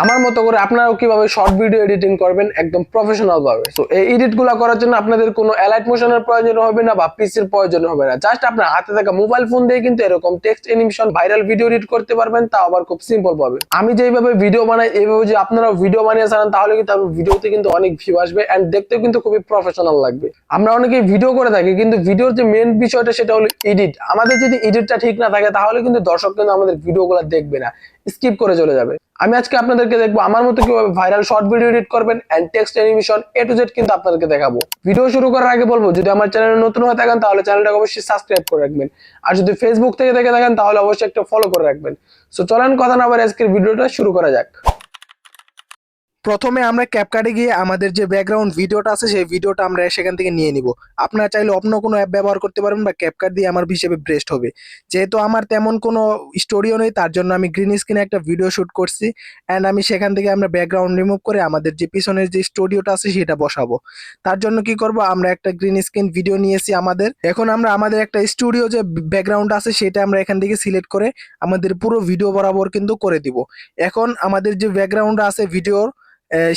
আমার মতো করে আপনারাও কীভাবে শর্ট ভিডিও এডিটিং করবেন একদম প্রফেশনাল ভাবে। তো এই এডিটগুলা করার জন্য আপনাদের কোনো অ্যালাইট মোশনের প্রয়োজন হবে না বা পিসির প্রয়োজন হবে না। জাস্ট আপনার হাতে থাকা মোবাইল ফোন দিয়ে কিন্তু এরকম text animation viral video edit করতে পারবেন তাও আবার খুব সিম্পল ভাবে। আমি যেভাবে ভিডিও বানাই এইভাবে যে আপনারা ভিডিও বানিয়ে ছাড়েন তাহলে কিন্তু আপনার ভিডিওতে কিন্তু অনেক ভিউ আসবে এন্ড দেখতেও কিন্তু খুবই প্রফেশনাল লাগবে। আমরা অনেকেই ভিডিও করে থাকি, কিন্তু ভিডিওর যে মেন বিষয়টা সেটা হলো এডিট আমাদের যদি এডিটটা ঠিক না থাকে, তাহলে কিন্তু দর্শক কিন্তু আমাদের ভিডিওগুলো দেখবে না। স্কিপ করে চলে যাবে। আমি আজকে আপনাদেরকে দেখব আমার মতো কীভাবে ভাইরাল শর্ট ভিডিও এডিট করবেন and text animation A to Z কিন্তু আপনাদেরকে দেখাবো। ভিডিও শুরু করার আগে বলব, যদি আমার চ্যানেলে নতুন হয়ে থাকেন তাহলে চ্যানেলটাকে অবশ্যই সাবস্ক্রাইব করে রাখবেন। আর যদি ফেসবুক থেকে দেখে থাকেন তাহলে অবশ্যই একটা ফলো করে রাখবেন। সো চলেন কথা না আবার আজকের ভিডিওটা শুরু করা যাক। প্রথমে আমরা ক্যাপকাটে গিয়ে আমাদের যে ব্যাকগ্রাউন্ড ভিডিওটা আছে, সেই ভিডিওটা আমরা সেখান থেকে নিয়ে নিব। আপনারা চাইলে অন্য কোনো অ্যাপ ব্যবহার করতে পারবেন বা ক্যাপকাট দিয়ে আমার হিসেবে বেস্ট হবে। যেহেতু আমার তেমন কোনো স্টোরিও নেই, তার জন্য আমি গ্রিন স্ক্রিনে একটা ভিডিও শুট করছি অ্যান্ড আমি সেখান থেকে আমরা ব্যাকগ্রাউন্ড রিমুভ করে আমাদের যে পিছনের যে স্টুডিওটা আছে, সেটা বসাবো। তার জন্য কি করব, আমরা একটা গ্রিন স্ক্রিন ভিডিও নিয়েছি আমাদের। এখন আমরা আমাদের একটা স্টুডিও যে ব্যাকগ্রাউন্ড আছে, সেটা আমরা এখান থেকে সিলেক্ট করে আমাদের পুরো ভিডিও বরাবর কিন্তু করে দিব। এখন আমাদের যে ব্যাকগ্রাউন্ড আছে ভিডিওর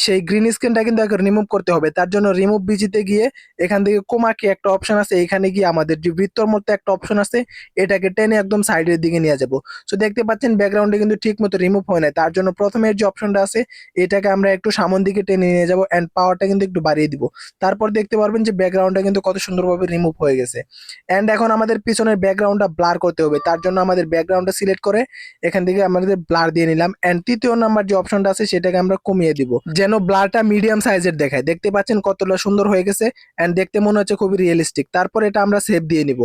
সেই গ্রিন স্ক্রিনটা কিন্তু এখন রিমুভ করতে হবে। তার জন্য রিমুভ বিজিতে গিয়ে এখান থেকে কোমাকে একটা অপশন আছে, এখানে গিয়ে আমাদের যে বৃত্তর মধ্যে একটা অপশন আছে, এটাকে টেনে একদম সাইডের দিকে নিয়ে যাব। সো দেখতে পাচ্ছেন ব্যাকগ্রাউন্ডে কিন্তু ঠিক মতো রিমুভ হয় না তার জন্য প্রথমে যে অপশনটা আছে, এটাকে আমরা একটু সামন দিকে টেনে নিয়ে যাব অ্যান্ড পাওয়ারটা কিন্তু একটু বাড়িয়ে দিব। তারপর দেখতে পারবেন যে ব্যাকগ্রাউন্ডটা কিন্তু কত সুন্দরভাবে রিমুভ হয়ে গেছে। অ্যান্ড এখন আমাদের পিছনের ব্যাকগ্রাউন্ডটা ব্লার করতে হবে। তার জন্য আমাদের ব্যাকগ্রাউন্ডটা সিলেক্ট করে এখান থেকে আমাদের ব্লার দিয়ে নিলাম। অ্যান্ড তৃতীয় নাম্বার যে অপশনটা আছে, সেটাকে আমরা কমিয়ে দিব। যেন ব্লারটা মিডিয়াম সাইজের দেখায়। দেখতে পাচ্ছেন কতটা সুন্দর হয়ে গেছে অ্যান্ড দেখতে মনে হচ্ছে খুবই রিয়েলিস্টিক তারপর এটা আমরা সেভ দিয়ে নিব।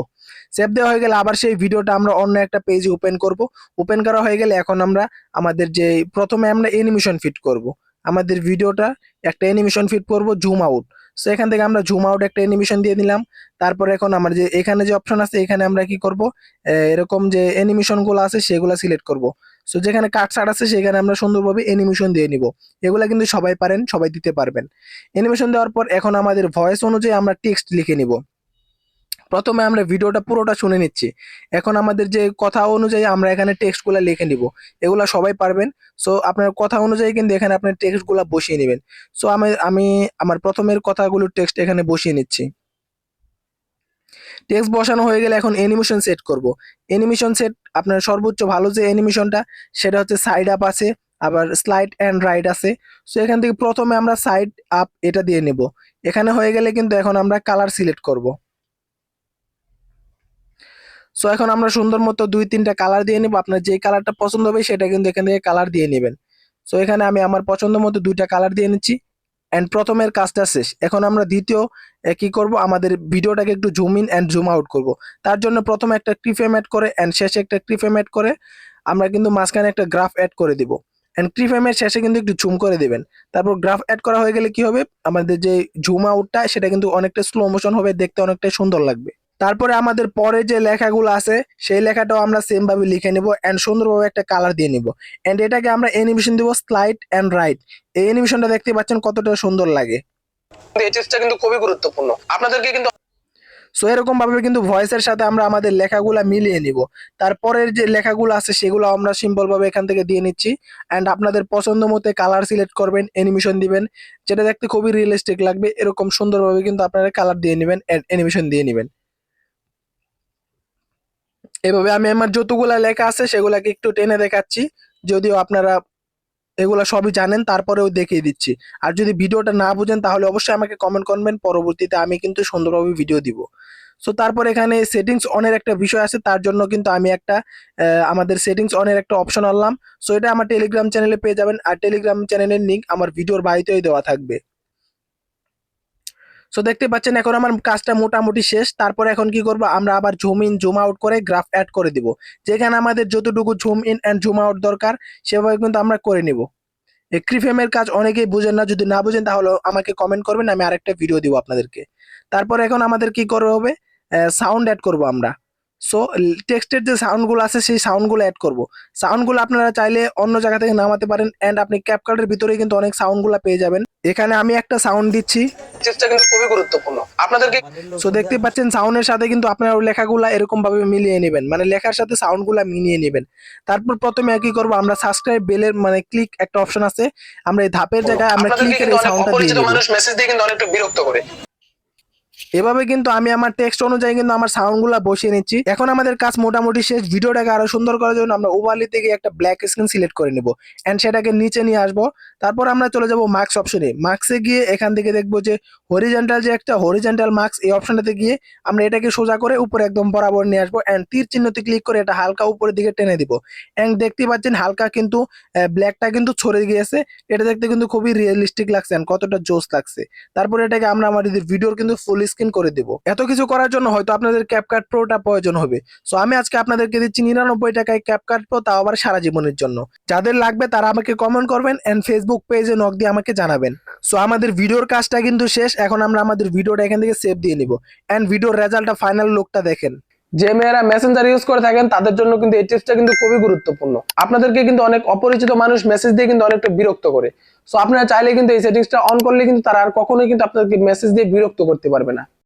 সেভ দেওয়া হয়ে গেলে আবার সেই ভিডিওটা আমরা অন্য একটা পেজে ওপেন করব। ওপেন করা হয়ে গেলে এখন আমরা আমাদের যে প্রথমে আমরা অ্যানিমেশন ফিট করব। আমাদের ভিডিওটা একটা অ্যানিমেশন ফিট করব জুম আউট সো এখান থেকে আমরা জুম আউট একটা অ্যানিমেশন দিয়ে দিলাম তারপর এখন আমার যে এখানে যে অপশন আছে, এখানে আমরা কি করব? এরকম যে অ্যানিমেশনগুলো আছে, সেগুলো সিলেক্ট করব। সো যেখানে কাট ছাড় আছে, সেখানে আমরা সুন্দরভাবে অ্যানিমেশন দিয়ে নিব। এগুলো কিন্তু সবাই পারেন, সবাই দিতে পারবেন। অ্যানিমেশন দেওয়ার পর এখন আমাদের ভয়েস অনুযায়ী আমরা টেক্সট লিখে নিব। প্রথমে আমরা ভিডিওটা পুরোটা শুনে নিচ্ছি। এখন আমাদের যে কথা অনুযায়ী আমরা এখানে টেক্সটগুলো লিখে নিব। এগুলা সবাই পারবেন। সো আপনার কথা অনুযায়ী কিন্তু এখানে আপনার টেক্সটগুলো বসিয়ে নেবেন। সো আমি আমি আমার প্রথমের কথাগুলোর টেক্সট এখানে বসিয়ে নিচ্ছি। টেক্সট বসানো হয়ে গেলে এখন অ্যানিমেশন সেট করব। অ্যানিমেশন সেট আপনার সর্বোচ্চ ভালো যে অ্যানিমেশনটা সেটা হচ্ছে সাইড আপ আছে, আবার স্লাইড অ্যান্ড রাইট আছে। সো এখান থেকে প্রথমে আমরা সাইড আপ এটা দিয়ে নেব। এখানে হয়ে গেলে কিন্তু এখন আমরা কালার সিলেক্ট করব। সো এখন আমরা সুন্দর মতো দুই তিনটা কালার দিয়ে নেব। আপনার যে কালারটা পছন্দ হবে, সেটা কিন্তু এখান থেকে কালার দিয়ে নেবেন। সো এখানে আমি আমার পছন্দ মতো দুইটা কালার দিয়ে নিচ্ছি। অ্যান্ড প্রথমের কাজটা শেষ। এখন আমরা দ্বিতীয় কি করব? আমাদের ভিডিওটাকে একটু zoom in and zoom out করব। তার জন্য প্রথমে একটা ক্রিফেম অ্যাড করে অ্যান্ড শেষে একটা ক্রিফেম অ্যাড করে আমরা কিন্তু মাঝখানে একটা গ্রাফ অ্যাড করে দিব। অ্যান্ড ক্রিফেমের শেষে কিন্তু একটু জুম করে দেবেন। তারপর গ্রাফ অ্যাড করা হয়ে গেলে কি হবে? আমাদের যে জুম আউটটা সেটা কিন্তু অনেকটা স্লো মোশন হবে, দেখতে অনেকটাই সুন্দর লাগবে। তারপরে আমাদের পরে যে লেখাগুলো আছে সেই লেখাটাও আমরা সেম ভাবে লিখে নিব অ্যান্ড সুন্দরভাবে একটা কালার দিয়ে নিব। অ্যান্ড এটাকে আমরা অ্যানিমেশন দিব স্লাইড অ্যান্ড রাইট এই অ্যানিমেশনটা দেখতে পাচ্ছেন কতটা সুন্দর লাগে। এই কিন্তু খুবই গুরুত্বপূর্ণ। আপনাদেরকে কিন্তু সো এরকম ভাবে কিন্তু ভয়েসের সাথে আমরা আমাদের লেখাগুলো মিলিয়ে নিব। তারপরের যে লেখাগুলো আছে সেগুলো আমরা সিম্পল ভাবে এখান থেকে দিয়ে নিচ্ছি। অ্যান্ড আপনাদের পছন্দ মতো কালার সিলেক্ট করবেন অ্যানিমেশন দিবেন। যেটা দেখতে খুবই রিয়েলিস্টিক লাগবে এরকম সুন্দরভাবে কিন্তু আপনারা কালার দিয়ে নেবেন অ্যানিমেশন দিয়ে নেবেন। এভাবে আমি আমার যতগুলা লেখা আছে সেগুলাকে একটু টেনে দেখাচ্ছি। যদিও আপনারা এগুলো সবই জানেন, তারপরেও দেখিয়ে দিচ্ছি। আর যদি ভিডিওটা না বুঝেন, তাহলে অবশ্যই আমাকে কমেন্ট করবেন, পরবর্তীতে আমি কিন্তু সুন্দরভাবে ভিডিও দিব। সো তারপর এখানে সেটিংস অনের একটা বিষয় আছে, তার জন্য কিন্তু আমি একটা আমাদের সেটিংস অনের একটা অপশন আনলাম। সো এটা আমার টেলিগ্রাম চ্যানেলে পেয়ে যাবেন, আর টেলিগ্রাম চ্যানেলের লিঙ্ক আমার ভিডিওর বাড়িতেই দেওয়া থাকবে। সো দেখতে পাচ্ছেন, এখন আমার কাজটা মোটামুটি শেষ। তারপর এখন কি করব? আমরা আবার জুম ইন জুম আউট করে গ্রাফ অ্যাড করে দিব। যেখানে আমাদের যতটুকু zoom in and zoom out দরকার, সেভাবে কিন্তু আমরা করে নিব। ক্রিফেমের কাজ অনেকেই বুঝেন না, যদি না বুঝেন, তাহলে আমাকে কমেন্ট করবেন, আমি আরেকটা ভিডিও দিব আপনাদেরকে। তারপর এখন আমাদের কি করতে হবে? সাউন্ড অ্যাড করব আমরা। সো টেক্সটের যে সাউন্ডগুলো আছে সেই সাউন্ডগুলো অ্যাড করব। সাউন্ডগুলো আপনারা চাইলে অন্য জায়গা থেকে নামাতে পারেন অ্যান্ড আপনি ক্যাপকার্ডের ভিতরে কিন্তু অনেক সাউন্ডগুলো পেয়ে যাবেন। এখানে আমি একটা সাউন্ড দিচ্ছি। টিপসটা কিন্তু খুবই গুরুত্বপূর্ণ। আপনাদেরকে সো দেখতে পাচ্ছেন সাউন্ডের সাথে কিন্তু আপনারা লেখাগুলো এরকম ভাবে মিলিয়ে নেবেন। মানে লেখার সাথে সাউন্ডগুলা মিলিয়ে নেবেন। তারপর প্রথমে কি করব আমরা সাবস্ক্রাইব বেলের মানে ক্লিক একটা অপশন আছে। আমরা এই ধাপের জায়গায় আমরা ক্লিকের এই সাউন্ডটা দিয়ে মানুষ মেসেজ দিয়ে কিন্তু অনেকটা বিরক্ত করে। এভাবে কিন্তু আমি আমার টেক্সট অনুযায়ী কিন্তু আমার সাউন্ডগুলো বসিয়ে নিচ্ছি। এখন আমাদের কাজ মোটামুটি শেষ। ভিডিওটাকে আরও সুন্দর করার জন্য আমরা ওভারলি থেকে একটা ব্ল্যাক স্ক্রিন সিলেক্ট করে নেব। এন্ড সেটাকে নিচে নিয়ে আসব। তারপর আমরা চলে যাব মার্কস অপশনে মার্কসে গিয়ে এখান থেকে দেখব যে হরিজেন্টাল যে একটা হরিজেন্টাল মার্কস এই অপশনটাতে গিয়ে আমরা এটাকে সোজা করে উপরে একদম বরাবর নিয়ে আসব। এন্ড তীর চিহ্নতে ক্লিক করে এটা হালকা উপরের দিকে টেনে দিব। এন্ড দেখতে পাচ্ছেন হালকা কিন্তু ব্ল্যাকটা কিন্তু ছড়ে গিয়েছে। এটা দেখতে কিন্তু খুবই রিয়েলিস্টিক লাগছে and কতটা জোস লাগছে। তারপরে এটাকে আমরা আমাদের ভিডিওর কিন্তু ফুল স্ক্রিন করে দেবো। এত কিছু করার জন্য হয়তো আপনাদের ক্যাপকাট প্রোটা প্রয়োজন হবে। সো আমি আজকে আপনাদেরকে দিচ্ছি নিরানব্বই টাকায় ক্যাপকাট প্রো তাও আবার সারা জীবনের জন্য। যাদের লাগবে তারা আমাকে কমেন্ট করবেন অ্যান্ড ফেসবুক পেজে নক দিয়ে আমাকে জানাবেন। সো আমাদের ভিডিওর কাজটা কিন্তু শেষ। এখন আমরা আমাদের ভিডিওটা এখান থেকে সেভ দিয়ে নিব। অ্যান্ড ভিডিওর রেজাল্টটা ফাইনাল লোকটা দেখেন। যে মেয়েরা মেসেঞ্জার ইউজ করে থাকেন, তাদের জন্য কিন্তু এই টিপসটা কিন্তু খুবই গুরুত্বপূর্ণ। আপনাদেরকে কিন্তু অনেক অপরিচিত মানুষ মেসেজ দিয়ে কিন্তু অনেকটা বিরক্ত করে। সো আপনারা চাইলে কিন্তু এই সেটিংসটা অন করলে কিন্তু তারা আর কখনোই কিন্তু আপনাদেরকে মেসেজ দিয়ে বিরক্ত করতে পারবে না।